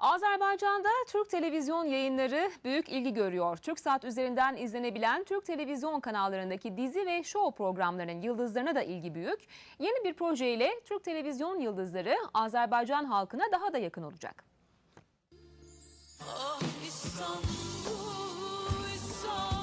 Azerbaycan'da Türk televizyon yayınları büyük ilgi görüyor. Türk Saat üzerinden izlenebilen Türk televizyon kanallarındaki dizi ve show programlarının yıldızlarına da ilgi büyük. Yeni bir projeyle Türk televizyon yıldızları Azerbaycan halkına daha da yakın olacak. Ah İstanbul, İstanbul.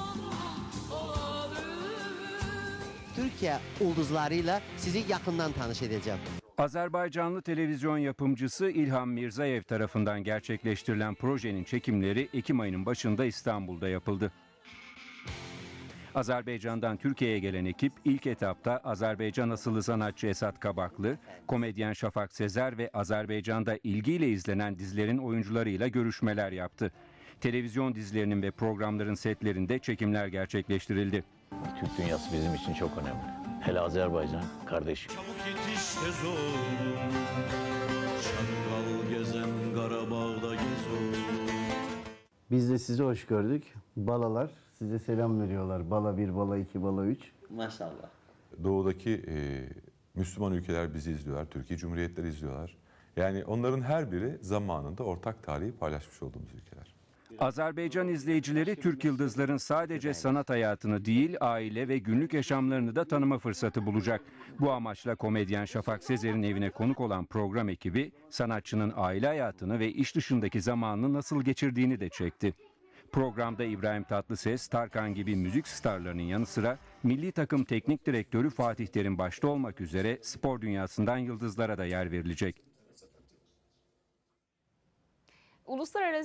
Türkiye ulduzlarıyla sizi yakından tanış edeceğim. Azerbaycanlı televizyon yapımcısı İlham Mirzayev tarafından gerçekleştirilen projenin çekimleri Ekim ayının başında İstanbul'da yapıldı. Azerbaycan'dan Türkiye'ye gelen ekip ilk etapta Azerbaycan asıllı sanatçı Esat Kabaklı, komedyen Şafak Sezer ve Azerbaycan'da ilgiyle izlenen dizilerin oyuncularıyla görüşmeler yaptı. Televizyon dizilerinin ve programların setlerinde çekimler gerçekleştirildi. Türk dünyası bizim için çok önemli. Hele Azerbaycan kardeşim. Çabuk yetiş tez ol Çakal gezen Qarabağda gez ol Biz de sizi hoş gördük. Balalar size selam veriyorlar. Bala 1, bala 2, bala 3. Maşallah. Doğudaki e, Müslüman ülkeler bizi izliyorlar, Türkiye Cumhuriyetleri izliyorlar. Yani onların her biri zamanında ortak tarihi paylaşmış olduğumuz ülkeler. Azerbaycan izleyicileri Türk yıldızların sadece sanat hayatını değil, aile ve günlük yaşamlarını da tanıma fırsatı bulacak. Bu amaçla komedyen Şafak Sezer'in evine konuk olan program ekibi sanatçının aile hayatını ve iş dışındaki zamanını nasıl geçirdiğini de çekti. Programda İbrahim Tatlıses, Tarkan gibi müzik starlarının yanı sıra milli takım teknik direktörü Fatih Terim başta olmak üzere spor dünyasından yıldızlara da yer verilecek. Uluslararası